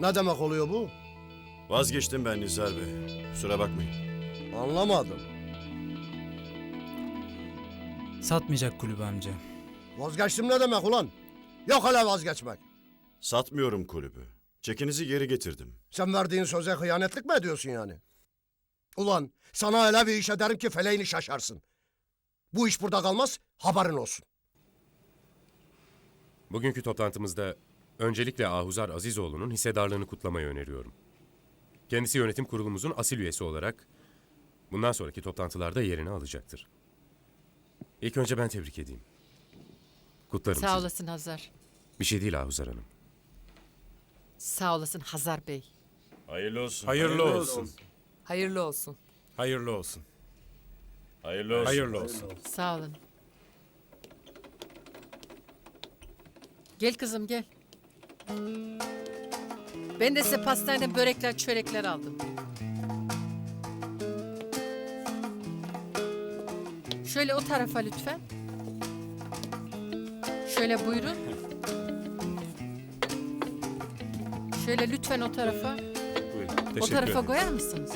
Ne demek oluyor bu? Vazgeçtim ben Nizar Bey. Kusura bakmayın. Anlamadım. Satmayacak kulübü amca. Vazgeçtim ne demek ulan? Yok hele vazgeçmek. Satmıyorum kulübü. Çekinizi geri getirdim. Sen verdiğin söze hıyanetlik mi ediyorsun yani? Ulan sana öyle bir iş ederim ki feleğini şaşarsın. Bu iş burada kalmaz, haberin olsun. Bugünkü toplantımızda öncelikle Ahuzar Azizoğlu'nun hissedarlığını kutlamayı öneriyorum. Kendisi yönetim kurulumuzun asil üyesi olarak bundan sonraki toplantılarda yerini alacaktır. İlk önce ben tebrik edeyim. Kutlarım Sağ sizi. olasın Hazar. Bir şey değil Ahuzar Hanım. Sağ olasın Hazar Bey. Hayırlı olsun. Hayırlı olsun. Hayırlı olsun. Hayırlı olsun. Hayırlı olsun. Hayırlı olsun. Sağ olun. Gel kızım gel. Ben de size pastaneden börekler, çörekler aldım. Şöyle o tarafa lütfen. Şöyle buyurun. Şöyle lütfen o tarafa. o tarafa koyar mısınız?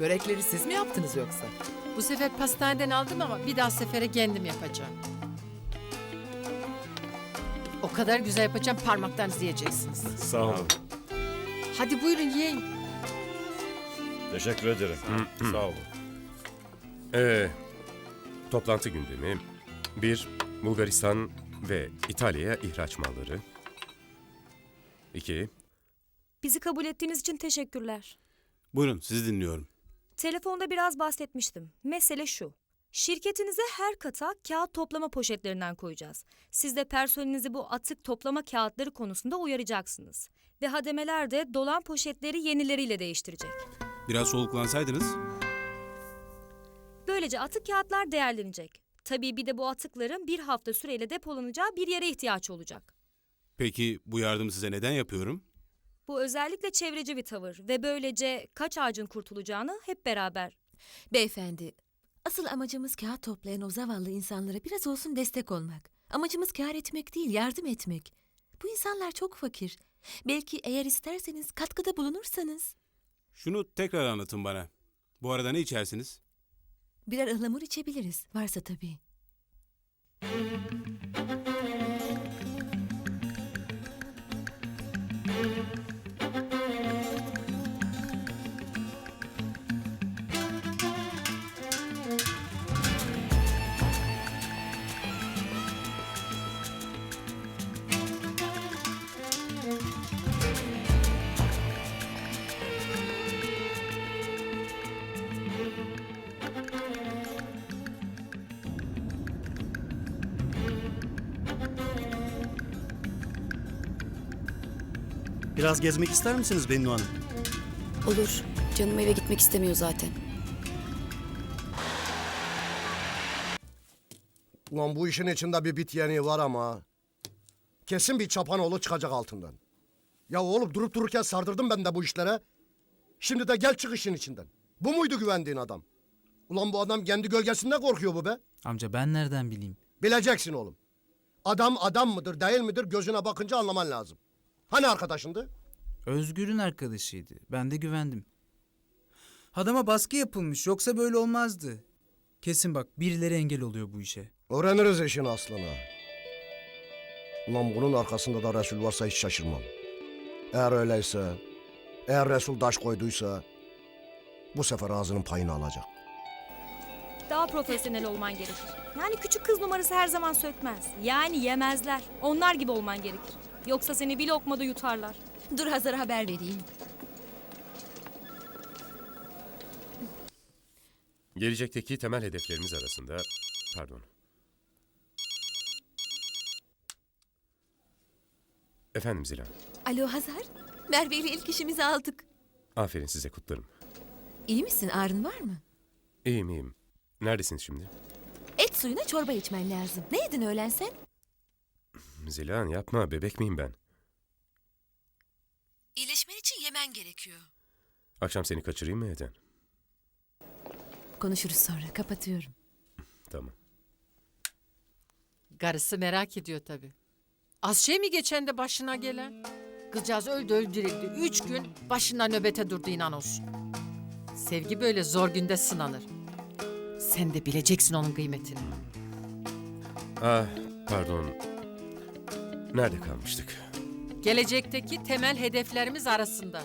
Börekleri siz mi yaptınız yoksa? Bu sefer pastaneden aldım ama bir daha sefere kendim yapacağım. O kadar güzel yapacağım parmaklarınızı yiyeceksiniz. Sağ olun. Hadi buyurun yiyin. Teşekkür ederim. Sağ olun. Ee, toplantı gündemi. Bir, Bulgaristan ve İtalya'ya ihraç malları. İki, Bizi kabul ettiğiniz için teşekkürler. Buyurun sizi dinliyorum. Telefonda biraz bahsetmiştim. Mesele şu. Şirketinize her kata kağıt toplama poşetlerinden koyacağız. Siz de personelinizi bu atık toplama kağıtları konusunda uyaracaksınız. Ve hademeler de dolan poşetleri yenileriyle değiştirecek. Biraz soluklansaydınız. Böylece atık kağıtlar değerlenecek. Tabii bir de bu atıkların bir hafta süreyle depolanacağı bir yere ihtiyaç olacak. Peki bu yardımı size neden yapıyorum? Bu özellikle çevreci bir tavır ve böylece kaç ağacın kurtulacağını hep beraber Beyefendi, asıl amacımız kağıt toplayan o zavallı insanlara biraz olsun destek olmak. Amacımız kâr etmek değil, yardım etmek. Bu insanlar çok fakir. Belki eğer isterseniz katkıda bulunursanız Şunu tekrar anlatın bana. Bu arada ne içersiniz? birer ıhlamur içebiliriz. Varsa tabii. Biraz gezmek ister misiniz Bennu Hanım? Olur. Canım eve gitmek istemiyor zaten. Ulan bu işin içinde bir bit yeniği var ama. Kesin bir çapanoğlu çıkacak altından. Ya oğlum durup dururken sardırdım ben de bu işlere. Şimdi de gel çık işin içinden. Bu muydu güvendiğin adam? Ulan bu adam kendi gölgesinde korkuyor bu be. Amca ben nereden bileyim? Bileceksin oğlum. Adam adam mıdır değil midir gözüne bakınca anlaman lazım. Hani arkadaşındı? Özgür'ün arkadaşıydı. Ben de güvendim. Adama baskı yapılmış yoksa böyle olmazdı. Kesin bak birileri engel oluyor bu işe. Öğreniriz işin aslını. Ulan bunun arkasında da Resul varsa hiç şaşırmam. Eğer öyleyse, eğer Resul taş koyduysa bu sefer ağzının payını alacak. Daha profesyonel olman gerekir. Yani küçük kız numarası her zaman sökmez. Yani yemezler. Onlar gibi olman gerekir. Yoksa seni bir lokmada yutarlar. Dur Hazar'a haber vereyim. gelecekteki temel hedeflerimiz arasında... Pardon. Efendim Zilan. Alo Hazar, Merve ile ilk işimizi aldık. Aferin size kutlarım. İyi misin? Ağrın var mı? İyiyim iyiyim. Neredesiniz şimdi? Et suyuna çorba içmen lazım. Ne yedin öğlen sen? Zilan yapma bebek miyim ben? İyileşmen için yemen gerekiyor. Akşam seni kaçırayım mı Eden? Konuşuruz sonra. Kapatıyorum. Tamam. Karısı merak ediyor tabii. Az şey mi geçen de başına gelen? Kızcağız öldü öldürüldü. Üç gün başına nöbete durdu inan olsun. Sevgi böyle zor günde sınanır. Sen de bileceksin onun kıymetini. Ah, pardon. Nerede kalmıştık? Gelecekteki temel hedeflerimiz arasında.